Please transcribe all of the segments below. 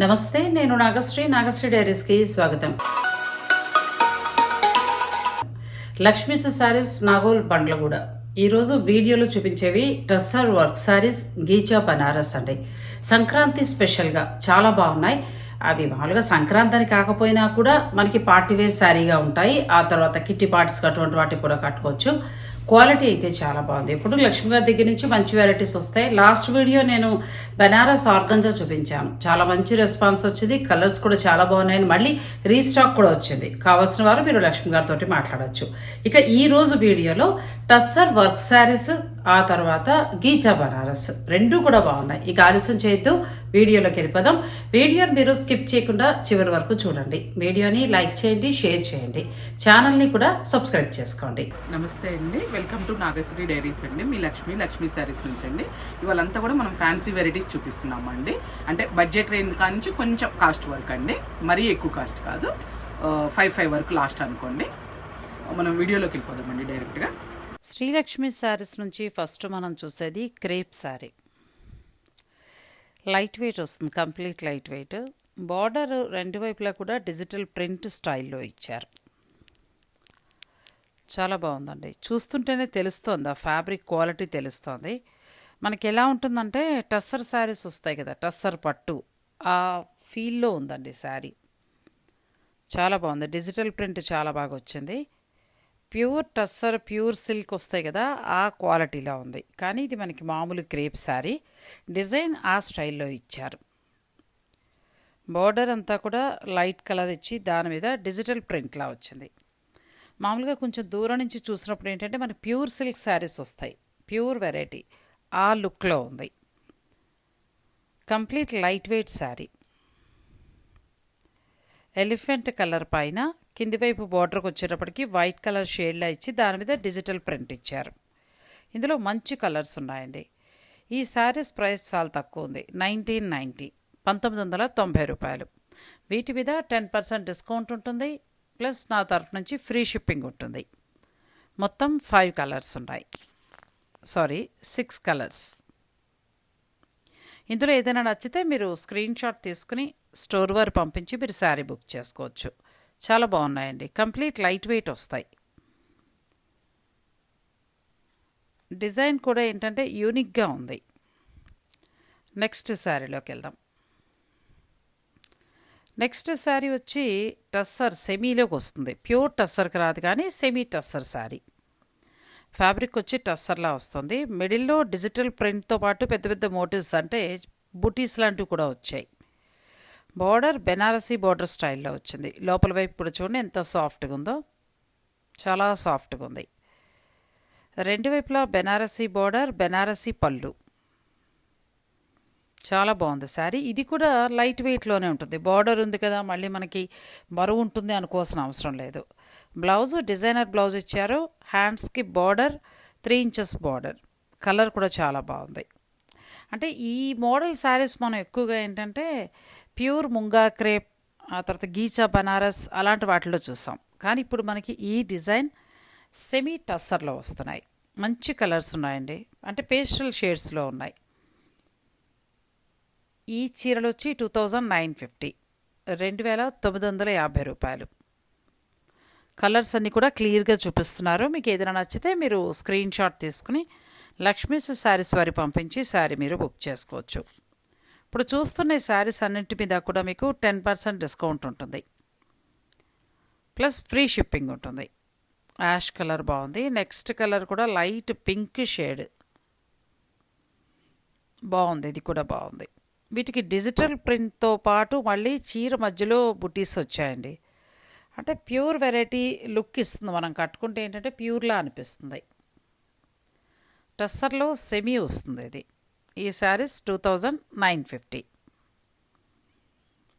నమస్తే నేను నాగశ్రీ. నాగశ్రీ డైరీస్కి స్వాగతం. లక్ష్మీస్ శారీస్ నాగోల్ బండ్లగూడ. ఈరోజు వీడియోలో చూపించేవి టస్సర్ వర్క్ శారీస్ గీచా బనారస్ అండి. సంక్రాంతి స్పెషల్గా చాలా బాగున్నాయి. అవి మామూలుగా సంక్రాంతి అని కాకపోయినా కూడా మనకి పార్టీ వేర్ శారీగా ఉంటాయి. ఆ తర్వాత కిట్టి పార్ట్స్ అటువంటి వాటికి కూడా కట్టుకోవచ్చు. క్వాలిటీ అయితే చాలా బాగుంది. ఇప్పుడు లక్ష్మి గారి దగ్గర నుంచి మంచి వెరైటీస్ వస్తాయి. లాస్ట్ వీడియో నేను బెనారస్ ఆర్గంజా చూపించాను. చాలా మంచి రెస్పాన్స్ వచ్చింది. కలర్స్ కూడా చాలా బాగున్నాయని మళ్ళీ రీస్టాక్ కూడా వచ్చింది. కావాల్సిన వారు మీరు లక్ష్మి గారితో మాట్లాడచ్చు. ఇక ఈ రోజు వీడియోలో టస్సర్ వర్క్ శారీస్ ఆ తర్వాత గీజా బనారస్ రెండు కూడా బాగున్నాయి. ఇక ఆలస్యం చేయొద్దు. వీడియోలోకి వెళ్ళిపోదాం. వీడియోని మీరు స్కిప్ చేయకుండా చివరి వరకు చూడండి. వీడియోని లైక్ చేయండి షేర్ చేయండి. ఛానల్ని కూడా సబ్స్క్రైబ్ చేసుకోండి. నమస్తే అండి. వెల్కమ్ టు నాగేశ్వరి డైరీస్ అండి. మీ లక్ష్మి లక్ష్మీ శారీస్ నుంచి అండి. ఇవాళంతా కూడా మనం ఫ్యాన్సీ వెరైటీస్ చూపిస్తున్నామండి. అంటే బడ్జెట్ రేంజ్ కానించి కొంచెం కాస్ట్ వరకు అండి. మరీ ఎక్కువ కాస్ట్ కాదు. ఫైవ్ ఫైవ్ వరకు లాస్ట్ అనుకోండి. మనం వీడియోలోకి వెళ్ళిపోదామండి డైరెక్ట్గా. శ్రీలక్ష్మి శారీస్ నుంచి ఫస్ట్ మనం చూసేది క్రేప్ శారీ. లైట్ వెయిట్ వస్తుంది కంప్లీట్ లైట్ వెయిట్. బార్డర్ రెండు వైపులా కూడా డిజిటల్ ప్రింట్ స్టైల్లో ఇచ్చారు. చాలా బాగుందండి. చూస్తుంటేనే తెలుస్తోంది ఆ ఫ్యాబ్రిక్ క్వాలిటీ తెలుస్తోంది. మనకి ఎలా ఉంటుందంటే టస్సర్ శారీస్ వస్తాయి కదా టస్సర్ పట్టు ఆ ఫీల్లో ఉందండి శారీ. చాలా బాగుంది. డిజిటల్ ప్రింట్ చాలా బాగా వచ్చింది. ప్యూర్ టస్సర్ ప్యూర్ సిల్క్ వస్తాయి కదా ఆ క్వాలిటీలో ఉంది. కానీ ఇది మనకి మామూలు క్రేప్ శారీ. డిజైన్ ఆ స్టైల్లో ఇచ్చారు. బార్డర్ అంతా కూడా లైట్ కలర్ ఇచ్చి దాని మీద డిజిటల్ ప్రింట్లా వచ్చింది. మామూలుగా కొంచెం దూరం నుంచి చూసినప్పుడు ఏంటంటే మనకి ప్యూర్ సిల్క్ శారీస్ వస్తాయి. Pure variety. ఆ లుక్లో ఉంది. Complete light weight sari. Elephant colour పైన కింది వైపు బార్డర్కి వచ్చేటప్పటికి వైట్ కలర్ షేడ్లా ఇచ్చి దాని మీద డిజిటల్ ప్రింట్ ఇచ్చారు. ఇందులో మంచి కలర్స్ ఉన్నాయండి. ఈ శారీస్ ప్రైస్ చాలా తక్కువ ఉంది. నైన్టీన్ నైంటీ పంతొమ్మిది వందల తొంభై రూపాయలు. వీటి మీద టెన్ పర్సెంట్ డిస్కౌంట్ ఉంటుంది. ప్లస్ నా తరఫు నుంచి ఫ్రీ షిప్పింగ్ ఉంటుంది. మొత్తం ఫైవ్ కలర్స్ ఉన్నాయి. Sorry six colours. ఇందులో ఏదైనా నచ్చితే మీరు స్క్రీన్ షాట్ తీసుకుని స్టోర్ వారు పంపించి మీరు శారీ బుక్ చేసుకోవచ్చు. చాలా బాగున్నాయండి. కంప్లీట్ లైట్ వెయిట్ వస్తాయి. డిజైన్ కూడా ఏంటంటే యూనిక్గా ఉంది. నెక్స్ట్ శారీలోకి వెళ్దాం. నెక్స్ట్ శారీ వచ్చి టస్సర్ సెమీలోకి వస్తుంది. ప్యూర్ టస్సర్కి రాదు కానీ సెమీ టస్సర్ శారీ. ఫ్యాబ్రిక్ వచ్చి టస్సర్లా వస్తుంది. మిడిల్లో డిజిటల్ ప్రింట్తో పాటు పెద్ద పెద్ద మోటివ్స్ అంటే బుటీస్ లాంటివి కూడా వచ్చాయి. బార్డర్ బెనారసీ బార్డర్ స్టైల్లో వచ్చింది. లోపల వైపు ఇప్పుడు చూడండి ఎంత సాఫ్ట్గా ఉందో. చాలా సాఫ్ట్గా ఉంది. రెండు వైపులా బెనారసీ బార్డర్ బెనారసీ పళ్ళు. చాలా బాగుంది శారీ. ఇది కూడా లైట్ వెయిట్లోనే ఉంటుంది. బార్డర్ ఉంది కదా మళ్ళీ మనకి బరువు ఉంటుంది అనుకోవాల్సిన అవసరం లేదు. బ్లౌజ్ డిజైనర్ బ్లౌజ్ ఇచ్చారు. హ్యాండ్స్కి border three inches border. Colour కూడా చాలా బాగుంది. అంటే ఈ మోడల్ శారీస్ మనం ఎక్కువగా ఏంటంటే ప్యూర్ ముంగా క్రేప్ ఆ తర్వాత గీచా బనారస్ అలాంటి వాటిలో చూసాం. కానీ ఇప్పుడు మనకి ఈ డిజైన్ సెమీ టస్సర్లో వస్తున్నాయి. మంచి కలర్స్ ఉన్నాయండి. అంటే పేస్టల్ షేడ్స్లో ఉన్నాయి. ఈ చీరలు వచ్చి టూ థౌజండ్ నైన్ ఫిఫ్టీ. రెండు వేల తొమ్మిది వందల యాభై రూపాయలు. కలర్స్ అన్నీ కూడా క్లియర్గా చూపిస్తున్నారు. మీకు ఏదైనా నచ్చితే మీరు స్క్రీన్ షాట్ తీసుకుని లక్ష్మీస్ శారీస్ వారి పంపించి శారీ మీరు బుక్ చేసుకోవచ్చు. ఇప్పుడు చూస్తున్న శారీస్ అన్నింటి మీద కూడా మీకు టెన్ పర్సెంట్ డిస్కౌంట్ ఉంటుంది. ప్లస్ ఫ్రీ షిప్పింగ్ ఉంటుంది. యాష్ కలర్ బాగుంది. నెక్స్ట్ కలర్ కూడా లైట్ పింక్ షేడ్. బాగుంది. ఇది కూడా బాగుంది. వీటికి డిజిటల్ ప్రింట్తో పాటు మళ్ళీ చీర మధ్యలో బుటీస్ వచ్చాయండి. అంటే ప్యూర్ వెరైటీ లుక్ ఇస్తుంది మనం కట్టుకుంటే ఏంటంటే ప్యూర్లా అనిపిస్తుంది. టస్సర్లో సెమీ వస్తుంది ఇది. ఈ saris two thousand nine fifty.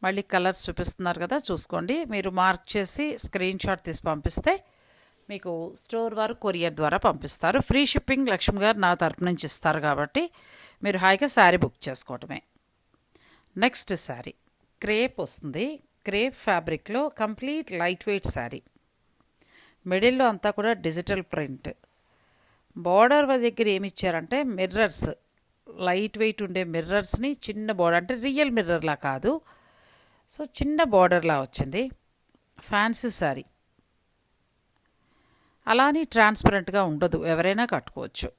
మళ్ళీ కలర్స్ చూపిస్తున్నారు కదా చూసుకోండి. మీరు మార్క్ చేసి స్క్రీన్ షాట్ తీసి పంపిస్తే మీకు స్టోర్ వారు కొరియర్ ద్వారా పంపిస్తారు. ఫ్రీ షిప్పింగ్ లక్ష్మి గారు నా తరపు నుంచి ఇస్తారు కాబట్టి మీరు హాయిగా శారీ బుక్ చేసుకోవటమే. నెక్స్ట్ శారీ క్రేప్ వస్తుంది. క్రేప్ ఫ్యాబ్రిక్లో కంప్లీట్ లైట్ వెయిట్ శారీ. మిడిల్లో అంతా కూడా డిజిటల్ ప్రింట్. బార్డర్ దగ్గర ఏమి ఇచ్చారంటే మిర్రర్స్. లైట్ వెయిట్ ఉండే మిర్రర్స్ని చిన్న బార్డర్ అంటే రియల్ మిర్రర్లా కాదు. సో చిన్న బార్డర్లా వచ్చింది. ఫ్యాన్సీ శారీ. అలానే ట్రాన్స్పరెంట్గా ఉండదు. ఎవరైనా కట్టుకోవచ్చు.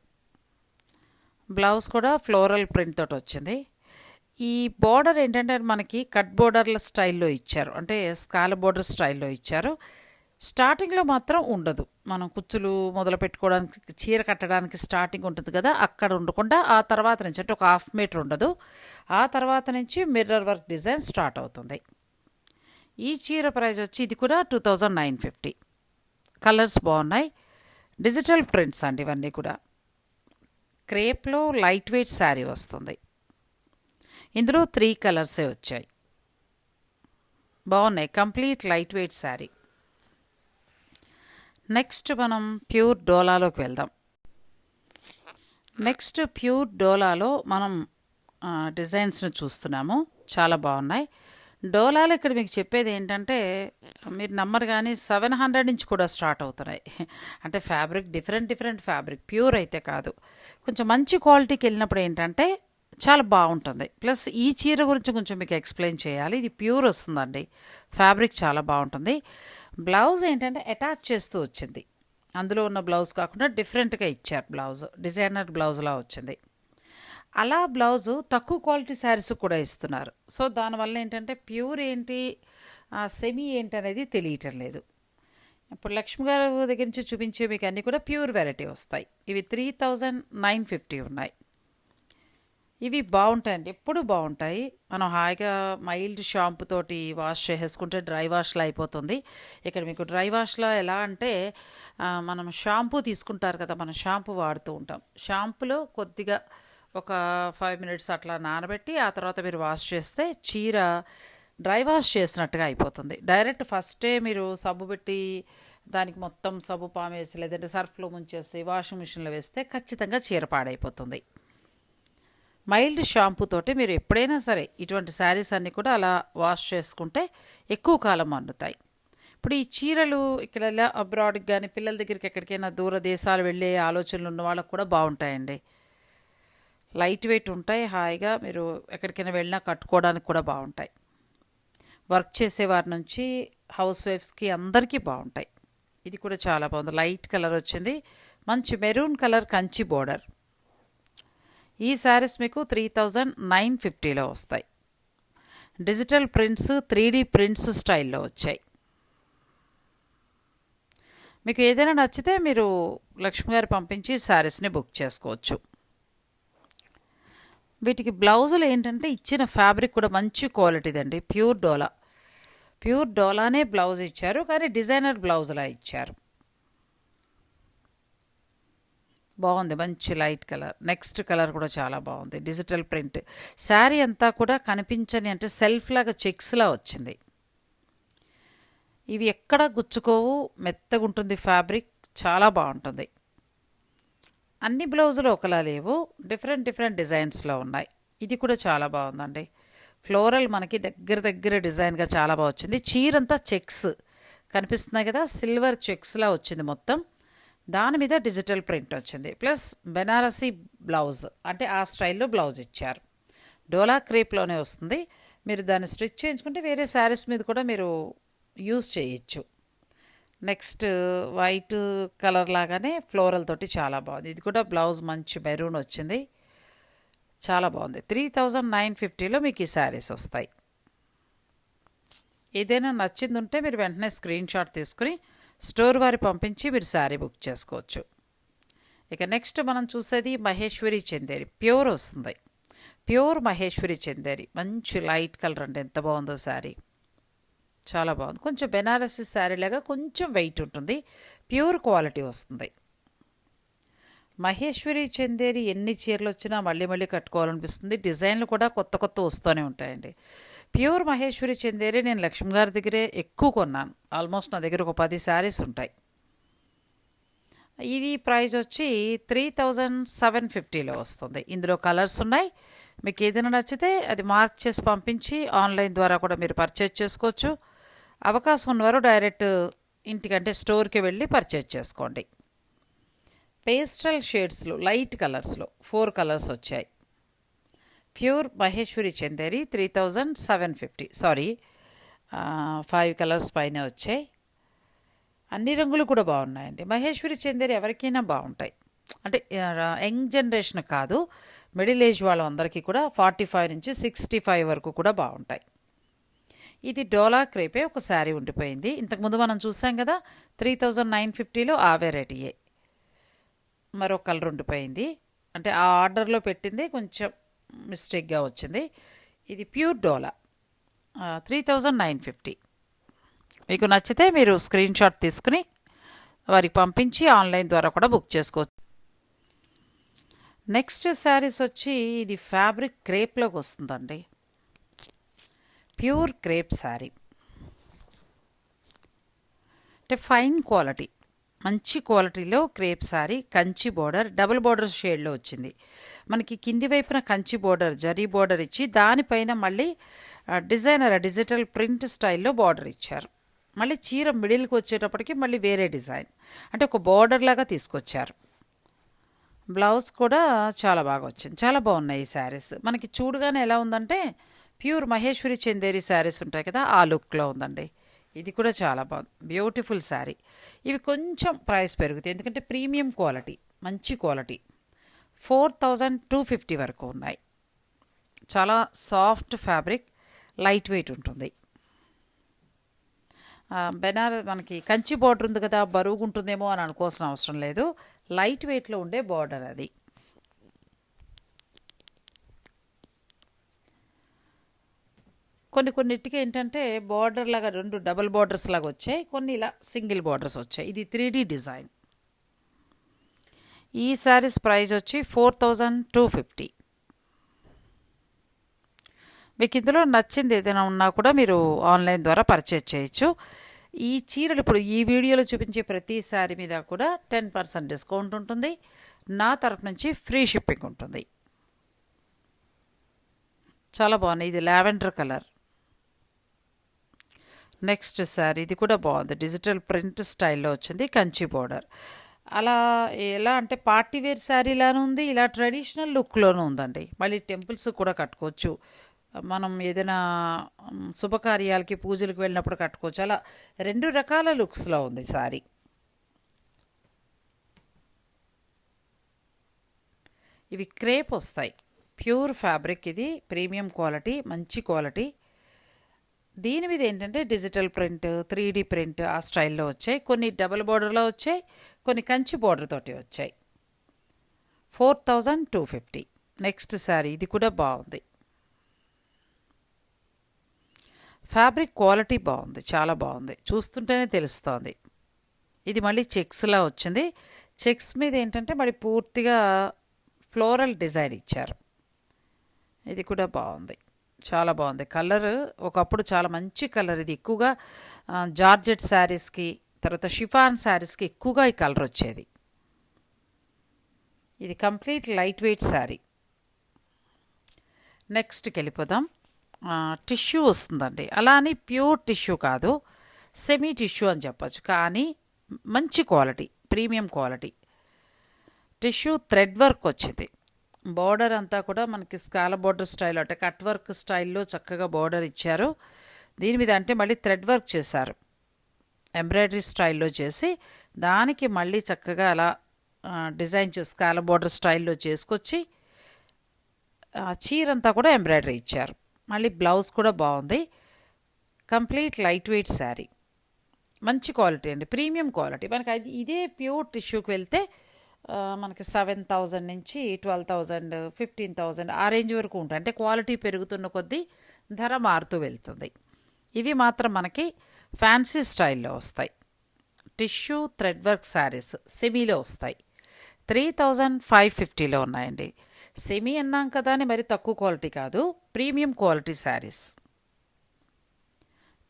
బ్లౌజ్ కూడా ఫ్లోరల్ ప్రింట్ తోటి వచ్చింది. ఈ బోర్డర్ ఏంటంటే మనకి కట్ బోర్డర్ల స్టైల్లో ఇచ్చారు. అంటే స్కాల బోర్డర్ స్టైల్లో ఇచ్చారు. స్టార్టింగ్లో మాత్రం ఉండదు. మనం కుచ్చులు మొదలు పెట్టుకోవడానికి చీర కట్టడానికి స్టార్టింగ్ ఉంటుంది కదా అక్కడ ఉండకుండా ఆ తర్వాత నుంచి అంటే ఒక హాఫ్ మీటర్ ఉండదు. ఆ తర్వాత నుంచి మిర్రర్ వర్క్ డిజైన్ స్టార్ట్ అవుతుంది. ఈ చీర ప్రైస్ వచ్చి ఇది కూడా two thousand nine fifty. Colours బాగున్నాయి. డిజిటల్ ప్రింట్స్ అండి ఇవన్నీ కూడా. క్రేప్లో లైట్ వెయిట్ శారీ వస్తుంది. ఇందులో త్రీ కలర్సే వచ్చాయి. బాగున్నాయి. Complete light weight sari. Next మనం ప్యూర్ డోలాలోకి వెళ్దాం. నెక్స్ట్ ప్యూర్ డోలాలో మనం డిజైన్స్ను డిజైన్స్ని చూస్తున్నాము. చాలా బాగున్నాయి. డోలాలో ఇక్కడ మీకు చెప్పేది ఏంటంటే మీరు నమ్మరు కానీ సెవెన్ హండ్రెడ్ నుంచి కూడా స్టార్ట్ అవుతున్నాయి. అంటే fabric different different fabric pure అయితే కాదు. కొంచెం మంచి క్వాలిటీకి వెళ్ళినప్పుడు ఏంటంటే చాలా బాగుంటుంది. ప్లస్ ఈ చీర గురించి కొంచెం మీకు ఎక్స్ప్లెయిన్ చేయాలి. ఇది ప్యూర్ వస్తుందండి. ఫ్యాబ్రిక్ చాలా బాగుంటుంది. బ్లౌజ్ ఏంటంటే అటాచ్ చేస్తూ వచ్చింది. అందులో ఉన్న బ్లౌజ్ కాకుండా డిఫరెంట్గా ఇచ్చారు బ్లౌజ్. డిజైనర్ బ్లౌజ్లా వచ్చింది. అలా బ్లౌజు తక్కువ క్వాలిటీ శారీస్ కూడా ఇస్తున్నారు. సో దానివల్ల ఏంటంటే ప్యూర్ ఏంటి సెమీ ఏంటి అనేది తెలియటం లేదు. ఇప్పుడు లక్ష్మి గారు దగ్గర నుంచి చూపించే మీకు అన్నీ కూడా ప్యూర్ వెరైటీ వస్తాయి. ఇవి త్రీ థౌజండ్ నైన్ ఫిఫ్టీ ఉన్నాయి. ఇవి బాగుంటాయండి. ఎప్పుడు బాగుంటాయి. మనం హాయిగా మైల్డ్ షాంపూ తోటి వాష్ చేసేసుకుంటే డ్రై వాష్లో అయిపోతుంది. ఇక్కడ మీకు డ్రై వాష్లో ఎలా అంటే మనం షాంపూ తీసుకుంటారు కదా మనం షాంపూ వాడుతూ ఉంటాం. షాంపూలో కొద్దిగా ఒక ఫైవ్ మినిట్స్ అట్లా నానబెట్టి ఆ తర్వాత మీరు వాష్ చేస్తే చీర డ్రై వాష్ చేసినట్టుగా అయిపోతుంది. డైరెక్ట్ ఫస్టే మీరు సబ్బు పెట్టి దానికి మొత్తం సబ్బు పామేసి లేదంటే సర్ఫ్లో ముంచేసి వాషింగ్ మిషన్లో వేస్తే ఖచ్చితంగా చీర పాడైపోతుంది. మైల్డ్ షాంపూతోటి మీరు ఎప్పుడైనా సరే ఇటువంటి శారీస్ అన్నీ కూడా అలా వాష్ చేసుకుంటే ఎక్కువ కాలం మన్నుతాయి ఇప్పుడు ఈ చీరలు ఇక్కడ ఇలా అబ్రాడ్కి కానీ పిల్లల దగ్గరికి ఎక్కడికైనా దూర దేశాలు వెళ్ళే ఆలోచనలు ఉన్న వాళ్ళకు కూడా బాగుంటాయండి. లైట్ వెయిట్ ఉంటాయి హాయిగా మీరు ఎక్కడికైనా వెళ్ళినా కట్టుకోవడానికి కూడా బాగుంటాయి. వర్క్ చేసేవారి నుంచి హౌస్ వైఫ్స్కి అందరికీ బాగుంటాయి. ఇది కూడా చాలా బాగుంది. లైట్ కలర్ వచ్చింది. మంచి మెరూన్ కలర్ కంచి బోర్డర్ ఈ శారీస్ మీకు త్రీ థౌజండ్ నైన్ ఫిఫ్టీలో వస్తాయి. Digital prints three D prints స్టైల్లో వచ్చాయి. మీకు ఏదైనా నచ్చితే మీరు లక్ష్మి గారు పంపించి శారీస్ని బుక్ చేసుకోవచ్చు. వీటికి బ్లౌజులు ఏంటంటే ఇచ్చిన ఫ్యాబ్రిక్ కూడా మంచి క్వాలిటీదండి. ప్యూర్ డోలా. ప్యూర్ డోలానే బ్లౌజ్ ఇచ్చారు కానీ డిజైనర్ బ్లౌజ్లా ఇచ్చారు. బాగుంది మంచి లైట్ కలర్. నెక్స్ట్ కలర్ కూడా చాలా బాగుంది డిజిటల్ ప్రింట్. శారీ అంతా కూడా కనిపించని అంటే సెల్ఫ్ లాగా చెక్స్లా వచ్చింది. ఇవి ఎక్కడ గుచ్చుకోవు మెత్తగా ఉంటుంది ఫ్యాబ్రిక్ చాలా బాగుంటుంది. అన్ని బ్లౌజులు ఒకలా లేవు డిఫరెంట్ డిఫరెంట్ డిజైన్స్లో ఉన్నాయి. ఇది కూడా చాలా బాగుందండి. ఫ్లోరల్ మనకి దగ్గర దగ్గర డిజైన్గా చాలా బాగా వచ్చింది. చీరంతా చెక్స్ కనిపిస్తున్నాయి కదా సిల్వర్ చెక్స్లా వచ్చింది మొత్తం. దాని మీద డిజిటల్ ప్రింట్ వచ్చింది. ప్లస్ బెనారసీ బ్లౌజ్ అంటే ఆ స్టైల్లో బ్లౌజ్ ఇచ్చారు. డోలా క్రేప్లోనే వస్తుంది. మీరు దాన్ని స్టిచ్ చేయించుకుంటే వేరే శారీస్ మీద కూడా మీరు యూస్ చేయొచ్చు. నెక్స్ట్ వైట్ కలర్ లాగానే ఫ్లోరల్ తోటి చాలా బాగుంది. ఇది కూడా బ్లౌజ్ మంచి మెరూన్ వచ్చింది. చాలా బాగుంది. త్రీ థౌజండ్ నైన్ ఫిఫ్టీలో మీకు ఈ శారీస్ వస్తాయి. ఏదైనా నచ్చింది ఉంటే మీరు వెంటనే స్క్రీన్ షాట్ తీసుకుని స్టోర్ వారి పంపించి మీరు శారీ బుక్ చేసుకోవచ్చు. ఇక నెక్స్ట్ మనం చూసేది మహేశ్వరి చందేరి. ప్యూర్ వస్తుంది. ప్యూర్ మహేశ్వరి చందేరి. మంచి లైట్ కలర్ అండి. ఎంత బాగుందో శారీ. చాలా బాగుంది. కొంచెం బెనారసి శారీ లాగా కొంచెం వెయిట్ ఉంటుంది. ప్యూర్ క్వాలిటీ వస్తుంది. మహేశ్వరి చందేరి ఎన్ని చీరలు వచ్చినా మళ్ళీ మళ్ళీ కట్టుకోవాలనిపిస్తుంది. డిజైన్లు కూడా కొత్త కొత్త వస్తూనే ఉంటాయండి. ప్యూర్ మహేశ్వరి చందేరి నేను లక్ష్మి గారి దగ్గరే ఎక్కువ కొన్నాను. ఆల్మోస్ట్ నా దగ్గర ఒక పది శారీస్ ఉంటాయి. ఇది ప్రైస్ వచ్చి త్రీ థౌజండ్ సెవెన్ ఫిఫ్టీలో వస్తుంది. ఇందులో కలర్స్ ఉన్నాయి. మీకు ఏదైనా నచ్చితే అది మార్క్ చేసి పంపించి ఆన్లైన్ ద్వారా కూడా మీరు పర్చేజ్ చేసుకోవచ్చు. అవకాశం ఉన్నవారు డైరెక్ట్ ఇంటికంటే స్టోర్కి వెళ్ళి పర్చేజ్ చేసుకోండి. పేస్టల్ షేడ్స్లో లైట్ కలర్స్లో ఫోర్ కలర్స్ వచ్చాయి. Pure Maheshwari Chanderi three thousand seven fifty. Sari five colours పైన వచ్చాయి. అన్ని రంగులు కూడా బాగున్నాయండి. మహేశ్వరి చందేరి ఎవరికైనా బాగుంటాయి. అంటే యంగ్ జనరేషన్ కాదు మిడిల్ ఏజ్ వాళ్ళందరికీ కూడా ఫార్టీ ఫైవ్ నుంచి సిక్స్టీ ఫైవ్ వరకు కూడా బాగుంటాయి. ఇది డోలా క్రేపే ఒక శారీ ఉండిపోయింది. ఇంతకుముందు మనం చూసాం కదా త్రీ థౌజండ్ నైన్ ఫిఫ్టీలో ఆ వెరైటీయే మరో కలర్ ఉండిపోయింది. అంటే ఆ ఆర్డర్లో పెట్టింది కొంచెం మిస్టేక్గా వచ్చింది. ఇది pure dola. Three thousand nine fifty. మీకు నచ్చితే మీరు స్క్రీన్ షాట్ తీసుకుని వారికి పంపించి ఆన్లైన్ ద్వారా కూడా బుక్ చేసుకోవచ్చు. నెక్స్ట్ శారీస్ వచ్చి ఇది ఫ్యాబ్రిక్ క్రేప్లోకి వస్తుందండి. Pure crepe sari. అంటే ఫైన్ క్వాలిటీ. మంచి క్వాలిటీలో crepe sari Kanchi border double border షేడ్లో వచ్చింది. మనకి కింది వైపున కంచి బోర్డర్ జరీ బోర్డర్ ఇచ్చి దానిపైన మళ్ళీ డిజైనర్ డిజిటల్ ప్రింట్ స్టైల్లో బార్డర్ ఇచ్చారు. మళ్ళీ చీర మిడిల్కి వచ్చేటప్పటికి మళ్ళీ వేరే డిజైన్. అంటే ఒక బార్డర్ లాగా తీసుకొచ్చారు. బ్లౌజ్ కూడా చాలా బాగా వచ్చింది. చాలా బాగున్నాయి ఈ శారీస్. మనకి చూడగానే ఎలా ఉందంటే ప్యూర్ మహేశ్వరి చందేరి శారీస్ ఉంటాయి కదా ఆ లుక్లో ఉందండి. ఇది కూడా చాలా బాగుంది బ్యూటిఫుల్ శారీ. ఇవి కొంచెం ప్రైస్ పెరుగుతాయి. ఎందుకంటే ప్రీమియం క్వాలిటీ మంచి quality. Four thousand two fifty వరకు ఉన్నాయి. చాలా సాఫ్ట్ ఫ్యాబ్రిక్ లైట్ వెయిట్ ఉంటుంది. బెనార్ మనకి కంచి బార్డర్ ఉంది కదా బరువుగా ఉంటుందేమో అని అనుకోవాల్సిన అవసరం లేదు. లైట్ వెయిట్లో ఉండే బార్డర్ అది. కొన్ని కొన్నిటికి ఏంటంటే బార్డర్ లాగా రెండు డబుల్ బార్డర్స్ లాగా వచ్చాయి. కొన్ని ఇలా సింగిల్ బార్డర్స్ వచ్చాయి. ఇది త్రీ డిజైన్. ఈ శారీస్ ప్రైస్ వచ్చి ఫోర్ థౌజండ్ టూ ఫిఫ్టీ. మీకు ఇందులో నచ్చింది ఏదైనా ఉన్నా కూడా మీరు ఆన్లైన్ ద్వారా పర్చేజ్ చేయొచ్చు. ఈ చీరలు ఇప్పుడు ఈ వీడియోలో చూపించే ప్రతి శారీ మీద కూడా టెన్ పర్సెంట్ డిస్కౌంట్ ఉంటుంది. నా తరపు నుంచి ఫ్రీ షిప్పింగ్ ఉంటుంది. చాలా బాగున్నాయి. ఇది లావెండర్ కలర్. నెక్స్ట్ సారీ ఇది కూడా బాగుంది. డిజిటల్ ప్రింట్ స్టైల్లో వచ్చింది కంచి బోర్డర్. అలా ఎలా అంటే పార్టీ వేర్ శారీలానే ఉంది ఇలా ట్రెడిషనల్ లుక్లోనూ ఉందండి. మళ్ళీ టెంపుల్స్ కూడా కట్టుకోవచ్చు. మనం ఏదైనా శుభకార్యాలకి పూజలకు వెళ్ళినప్పుడు కట్టుకోవచ్చు. అలా రెండు రకాల లుక్స్లో ఉంది శారీ ఇవి క్రేప్ వస్తాయి. ప్యూర్ ఫ్యాబ్రిక్ ఇది ప్రీమియం క్వాలిటీ మంచి క్వాలిటీ. దీని మీద ఏంటంటే digital print three D print ఆ స్టైల్లో వచ్చాయి. కొన్ని డబుల్ బార్డర్లో వచ్చాయి కొన్ని కంచి బార్డర్ తోటి వచ్చాయి. Four thousand two fifty. Next sari ఇది కూడా బాగుంది. ఫ్యాబ్రిక్ క్వాలిటీ బాగుంది చాలా బాగుంది. చూస్తుంటేనే తెలుస్తోంది. ఇది మళ్ళీ చెక్స్లా వచ్చింది. చెక్స్ మీద ఏంటంటే మరి పూర్తిగా ఫ్లోరల్ డిజైన్ ఇచ్చారు. ఇది కూడా బాగుంది. చాలా బాగుంది. కలర్ ఒకప్పుడు చాలా మంచి కలర్ ఇది. ఎక్కువగా జార్జెట్ శారీస్కి తర్వాత షిఫాన్ శారీస్కి ఎక్కువగా ఈ కలర్ వచ్చేది. ఇది కంప్లీట్ లైట్ వెయిట్ శారీ. నెక్స్ట్కి వెళ్ళిపోదాం. టిష్యూ వస్తుందండి. అలా అని ప్యూర్ టిష్యూ కాదు సెమీ టిష్యూ అని చెప్పచ్చు. కానీ మంచి quality premium quality. Tissue thread work వచ్చింది. బార్డర్ అంతా కూడా మనకి స్కాల బార్డర్ స్టైల్ అంటే కట్ వర్క్ స్టైల్లో చక్కగా బార్డర్ ఇచ్చారు. దీని మీద అంటే మళ్ళీ థ్రెడ్ వర్క్ చేశారు. ఎంబ్రాయిడరీ స్టైల్లో చేసి దానికి మళ్ళీ చక్కగా అలా డిజైన్ చేసి స్కాల బార్డర్ స్టైల్లో చేసుకొచ్చి ఆ చీర అంతా కూడా ఎంబ్రాయిడరీ ఇచ్చారు. మళ్ళీ బ్లౌజ్ కూడా బాగుంది. కంప్లీట్ లైట్ వెయిట్ శారీ మంచి క్వాలిటీ అండి. ప్రీమియం క్వాలిటీ మనకి అది ఇదే ప్యూర్ టిష్యూకి వెళ్తే మనకి సెవెన్ థౌజండ్ నుంచి ట్వెల్వ్ థౌజండ్ ఫిఫ్టీన్ థౌజండ్ ఆ రేంజ్ వరకు ఉంటాయి. అంటే క్వాలిటీ పెరుగుతున్న కొద్దీ ధర మారుతూ వెళ్తుంది. ఇవి మాత్రం మనకి ఫ్యాన్సీ స్టైల్లో వస్తాయి. టిష్యూ థ్రెడ్ వర్క్ శారీస్ సెమీలో వస్తాయి. త్రీ థౌజండ్ ఫైవ్ ఫిఫ్టీలో ఉన్నాయండి. సెమీ అన్నాం కదా అని మరి తక్కువ క్వాలిటీ కాదు premium quality saris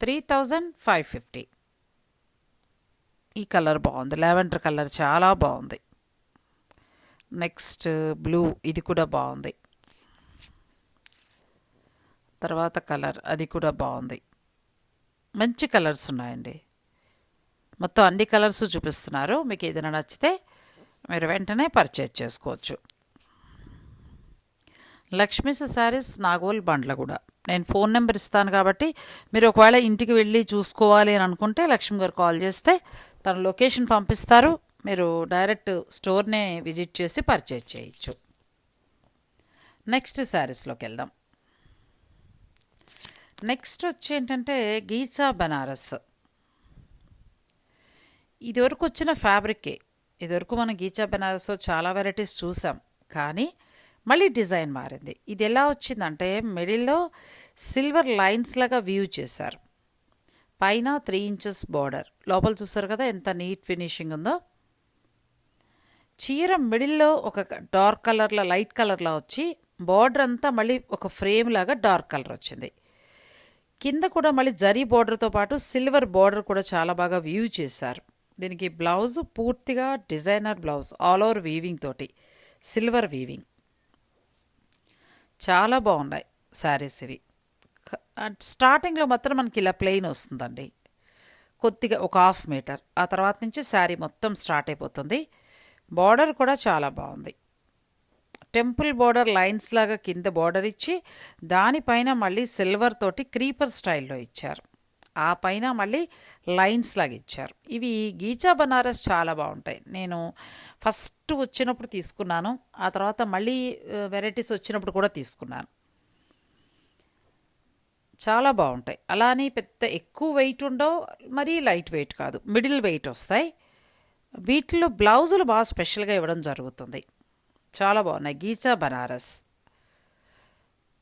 three thousand five fifty ఈ కలర్ బాగుంది. లావెండర్ కలర్ చాలా బాగుంది. నెక్స్ట్ బ్లూ ఇది కూడా బాగుంది. తర్వాత కలర్ అది కూడా బాగుంది. మంచి కలర్స్ ఉన్నాయండి. మొత్తం అన్ని కలర్స్ చూపిస్తున్నారు. మీకు ఏదైనా నచ్చితే మీరు వెంటనే పర్చేజ్ చేసుకోవచ్చు. లక్ష్మీస్ శారీస్ నాగోల్ బండ్ల కూడా. నేను ఫోన్ నెంబర్ ఇస్తాను కాబట్టి మీరు ఒకవేళ ఇంటికి వెళ్ళి చూసుకోవాలి అని అనుకుంటే లక్ష్మి గారు కాల్ చేస్తే తన లొకేషన్ పంపిస్తారు. మీరు డైరెక్ట్ స్టోర్నే విజిట్ చేసి పర్చేజ్ చేయొచ్చు. నెక్స్ట్ శారీస్లోకి వెళ్దాం. నెక్స్ట్ వచ్చి ఏంటంటే గీచా బనారస్. ఇదివరకు వచ్చిన ఫ్యాబ్రికే. ఇదివరకు మనం గీచా బెనారస్ చాలా వెరైటీస్ చూసాం. కానీ మళ్ళీ డిజైన్ మారింది. ఇది ఎలా వచ్చిందంటే మిడిల్లో సిల్వర్ లైన్స్ లాగా వ్యూ చేశారు. పైన త్రీ ఇంచెస్ బార్డర్. లోపల చూసారు కదా ఎంత నీట్ ఫినిషింగ్ ఉందో? చీర మిడిల్లో ఒక డార్క్ కలర్లో లైట్ కలర్లో వచ్చి బార్డర్ అంతా మళ్ళీ ఒక ఫ్రేమ్ లాగా డార్క్ కలర్ వచ్చింది. కింద కూడా మళ్ళీ జరీ బార్డర్తో పాటు సిల్వర్ బార్డర్ కూడా చాలా బాగా వ్యూ చేశారు. దీనికి బ్లౌజ్ పూర్తిగా designer blouse all over weaving తోటి సిల్వర్ వీవింగ్. చాలా బాగున్నాయి శారీస్ ఇవి. స్టార్టింగ్లో మాత్రం మనకి ఇలా ప్లెయిన్ వస్తుందండి. కొద్దిగా ఒక హాఫ్ మీటర్. ఆ తర్వాత నుంచి శారీ మొత్తం స్టార్ట్ అయిపోతుంది. బార్డర్ కూడా చాలా బాగుంది. టెంపుల్ బార్డర్ లైన్స్ లాగా కింద బార్డర్ ఇచ్చి దానిపైన మళ్ళీ సిల్వర్ తోటి క్రీపర్ స్టైల్లో ఇచ్చారు. ఆ పైన మళ్ళీ లైన్స్ లాగా ఇచ్చారు. ఇవి గీచా బనారస్ చాలా బాగుంటాయి. నేను ఫస్ట్ వచ్చినప్పుడు తీసుకున్నాను. ఆ తర్వాత మళ్ళీ వెరైటీస్ వచ్చినప్పుడు కూడా తీసుకున్నాను. చాలా బాగుంటాయి. అలానే పెద్ద ఎక్కువ వెయిట్ ఉండవు మరీ లైట్ వెయిట్ కాదు. మిడిల్ వెయిట్ వస్తాయి. వీటిలో బ్లౌజులు బాగా స్పెషల్గా ఇవ్వడం జరుగుతుంది. చాలా బాగున్నాయి. గీచా బనారస్.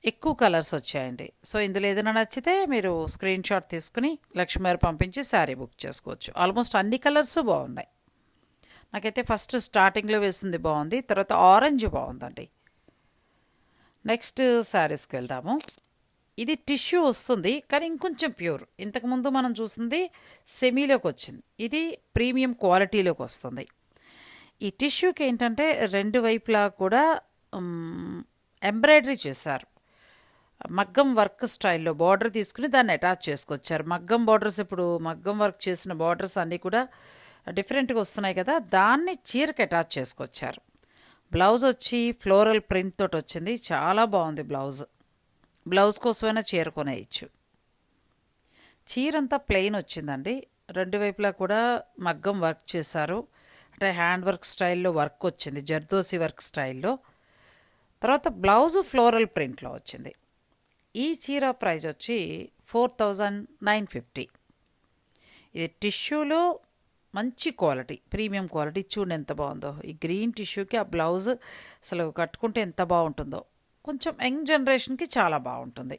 ఎక్కువ కలర్స్ వచ్చాయండి. సో ఇందులో ఏదైనా నచ్చితే మీరు స్క్రీన్ షాట్ తీసుకుని లక్ష్మీ పంపించి శారీ బుక్ చేసుకోవచ్చు. ఆల్మోస్ట్ అన్ని కలర్స్ బాగున్నాయి. నాకైతే ఫస్ట్ స్టార్టింగ్లో వేసింది బాగుంది తర్వాత ఆరెంజ్ బాగుందండి. నెక్స్ట్ శారీస్కి వెళ్దాము. ఇది టిష్యూ వస్తుంది కానీ ఇంకొంచెం ప్యూర్. ఇంతకుముందు మనం చూసింది సెమీలోకి వచ్చింది. ఇది ప్రీమియం క్వాలిటీలోకి వస్తుంది. ఈ టిష్యూకి ఏంటంటే రెండు వైపులా కూడా ఎంబ్రాయిడరీ చేశారు. మగ్గం వర్క్ స్టైల్లో బార్డర్ తీసుకుని దాన్ని అటాచ్ చేసుకొచ్చారు. మగ్గం బార్డర్స్ ఇప్పుడు మగ్గం వర్క్ చేసిన బార్డర్స్ అన్నీ కూడా డిఫరెంట్గా వస్తున్నాయి కదా దాన్ని చీరకి అటాచ్ చేసుకొచ్చారు. బ్లౌజ్ వచ్చి ఫ్లోరల్ ప్రింట్ తోటి వచ్చింది. చాలా బాగుంది బ్లౌజ్. బ్లౌజ్ కోసమైనా చీర కొనేయచ్చు. చీర అంతా ప్లెయిన్ వచ్చిందండి. రెండు వైపులా కూడా మగ్గం వర్క్ చేశారు. అంటే హ్యాండ్ వర్క్ స్టైల్లో వర్క్ వచ్చింది. జర్దోసి వర్క్ స్టైల్లో తర్వాత బ్లౌజ్ ఫ్లోరల్ ప్రింట్లో వచ్చింది. ఈ చీర ప్రైజ్ వచ్చి ఫోర్ థౌజండ్ నైన్ ఫిఫ్టీ ఇది టిష్యూలో మంచి క్వాలిటీ ప్రీమియం క్వాలిటీ చూడండి ఎంత బాగుందో. ఈ గ్రీన్ టిష్యూకి ఆ బ్లౌజ్ అసలు కట్టుకుంటే ఎంత బాగుంటుందో. కొంచెం యంగ్ జనరేషన్కి చాలా బాగుంటుంది.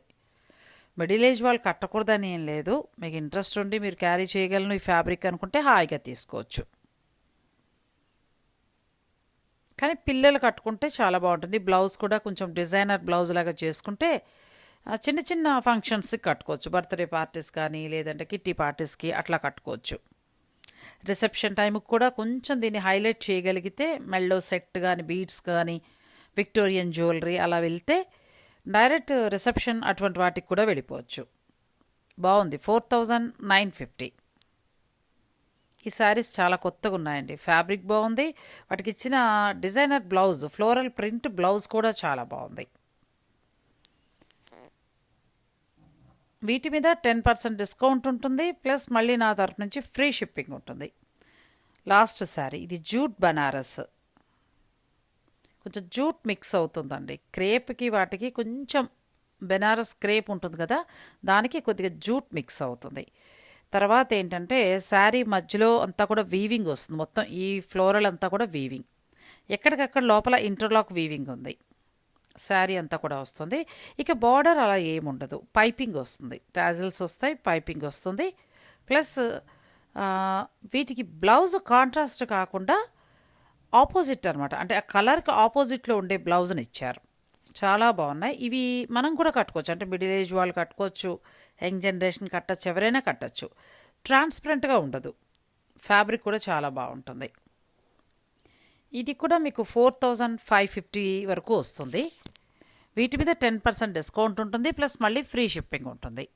మిడిల్ ఏజ్ వాళ్ళు కట్టకూడదని ఏం లేదు. మీకు ఇంట్రెస్ట్ ఉండి మీరు క్యారీ చేయగలను ఈ ఫ్యాబ్రిక్ అనుకుంటే హాయిగా తీసుకోవచ్చు. కానీ పిల్లలు కట్టుకుంటే చాలా బాగుంటుంది. బ్లౌజ్ కూడా కొంచెం డిజైనర్ బ్లౌజ్ లాగా చేసుకుంటే ఆ, చిన్న చిన్న ఫంక్షన్స్కి కట్టుకోవచ్చు. బర్త్డే పార్టీస్ కానీ లేదంటే కిట్టి పార్టీస్కి అట్లా కట్టుకోవచ్చు. రిసెప్షన్ టైంకి కూడా కొంచెం దీన్ని హైలైట్ చేయగలిగితే మెల్లో సెట్ కానీ బీడ్స్ కానీ విక్టోరియన్ జ్యువెలరీ అలా వెళ్తే డైరెక్ట్ రిసెప్షన్ అటువంటి వాటికి కూడా వెళ్ళిపోవచ్చు. బాగుంది. Four thousand nine fifty. ఈ శారీస్ చాలా కొత్తగా ఉన్నాయండి. ఫ్యాబ్రిక్ బాగుంది. వాటికి ఇచ్చిన designer blouse floral print blouse కూడా చాలా బాగుంది. వీటి మీద టెన్ పర్సెంట్ డిస్కౌంట్ ఉంటుంది. ప్లస్ మళ్ళీ నా తరఫు నుంచి ఫ్రీ షిప్పింగ్ ఉంటుంది. లాస్ట్ శారీ ఇది జూట్ బనారస్. కొంచెం జూట్ మిక్స్ అవుతుందండి. క్రేప్కి వాటికి కొంచెం బెనారస్ క్రేప్ ఉంటుంది కదా దానికి కొద్దిగా జూట్ మిక్స్ అవుతుంది. తర్వాత ఏంటంటే శారీ మధ్యలో అంతా కూడా వీవింగ్ వస్తుంది. మొత్తం ఈ ఫ్లోరల్ అంతా కూడా వీవింగ్. ఎక్కడికక్కడ లోపల ఇంటర్లాక్ వీవింగ్ ఉంది. శారీ అంతా కూడా వస్తుంది. ఇక బార్డర్ అలా ఏముండదు పైపింగ్ వస్తుంది. ట్రాజిల్స్ వస్తాయి పైపింగ్ వస్తుంది. ప్లస్ వీటికి బ్లౌజ్ కాంట్రాస్ట్ కాకుండా ఆపోజిట్ అనమాట అంటే ఆ కలర్కి ఆపోజిట్లో ఉండే బ్లౌజ్ని ఇచ్చారు. చాలా బాగున్నాయి. ఇవి మనం కూడా కట్టుకోవచ్చు. అంటే మిడిల్ ఏజ్ వాళ్ళు కట్టుకోవచ్చు యంగ్ జనరేషన్ కట్టచ్చు ఎవరైనా కట్టచ్చు. ట్రాన్స్పరెంట్గా ఉండదు. ఫ్యాబ్రిక్ కూడా చాలా బాగుంటుంది. ఇది కూడా మీకు ఫోర్ థౌజండ్ ఫైవ్ ఫిఫ్టీ వరకు వస్తుంది. వీటి మీద టెన్ పర్సెంట్ డిస్కౌంట్ ఉంటుంది. ప్లస్ మళ్ళీ ఫ్రీ షిప్పింగ్ ఉంటుంది.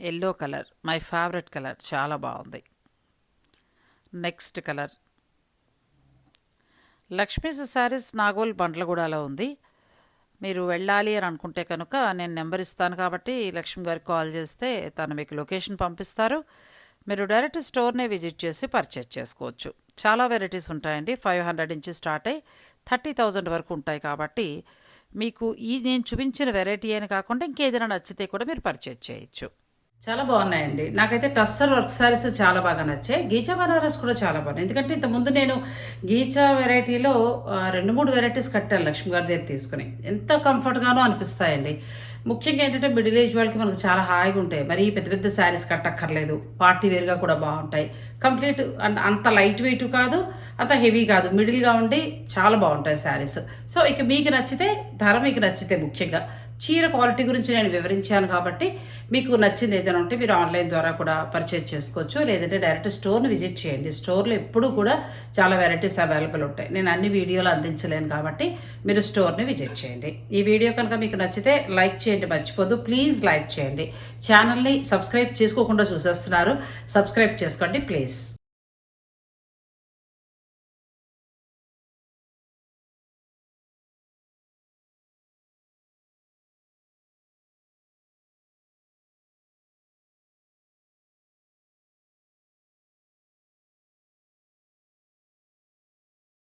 Yellow colour my favourite colour చాలా బాగుంది. Next colour. లక్ష్మీస్ శారీస్ నాగోల్ బండ్లగూడలో ఉంది. మీరు వెళ్ళాలి అని అనుకుంటే కనుక నేను నెంబర్ ఇస్తాను కాబట్టి లక్ష్మి గారికి కాల్ చేస్తే తను మీకు లొకేషన్ పంపిస్తారు. మీరు డైరెక్ట్ స్టోర్నే విజిట్ చేసి పర్చేజ్ చేసుకోవచ్చు. చాలా వెరైటీస్ ఉంటాయండి. ఫైవ్ హండ్రెడ్ నుంచి స్టార్ట్ అయ్యి థర్టీ థౌజండ్ వరకు ఉంటాయి కాబట్టి మీకు ఈ నేను చూపించిన వెరైటీ అని కాకుండా ఇంకేదైనా నచ్చితే కూడా మీరు పర్చేజ్ చేయొచ్చు. చాలా బాగున్నాయండి. నాకైతే టస్సర్ వర్క్ సారీస్ చాలా బాగా నచ్చాయి. గీచా బనారస్ కూడా చాలా బాగున్నాయి. ఎందుకంటే ఇంతకుముందు నేను గీచా వెరైటీలో రెండు మూడు వెరైటీస్ కట్టాను లక్ష్మి గారి దగ్గర తీసుకుని. ఎంత కంఫర్ట్గానో అనిపిస్తాయండి. ముఖ్యంగా ఏంటంటే మిడిల్ ఏజ్ వాళ్ళకి మనకు చాలా హాయిగా ఉంటాయి. మరి పెద్ద పెద్ద శారీస్ కట్టక్కర్లేదు. పార్టీ వేర్గా కూడా బాగుంటాయి. కంప్లీట్ అండ్ అంత లైట్ వెయిట్ కాదు అంత హెవీ కాదు. మిడిల్గా ఉండి చాలా బాగుంటాయి శారీస్ సో ఇక మీకు నచ్చితే ధర మీకు నచ్చితే ముఖ్యంగా చీర క్వాలిటీ గురించి నేను వివరించాను కాబట్టి మీకు నచ్చింది ఏదైనా ఉంటే మీరు ఆన్లైన్ ద్వారా కూడా పర్చేజ్ చేసుకోవచ్చు. లేదంటే డైరెక్ట్ స్టోర్ని విజిట్ చేయండి. స్టోర్లో ఎప్పుడూ కూడా చాలా వెరైటీస్ అవైలబుల్ ఉంటాయి. నేను అన్ని వీడియోలు అందించలేను కాబట్టి మీరు స్టోర్ని విజిట్ చేయండి. ఈ వీడియో కనుక మీకు నచ్చితే లైక్ చేయండి. మర్చిపోదు. ప్లీజ్ లైక్ చేయండి. ఛానల్ని సబ్స్క్రైబ్ చేసుకోకుండా చూసేస్తున్నారు. సబ్స్క్రైబ్ చేసుకోండి ప్లీజ్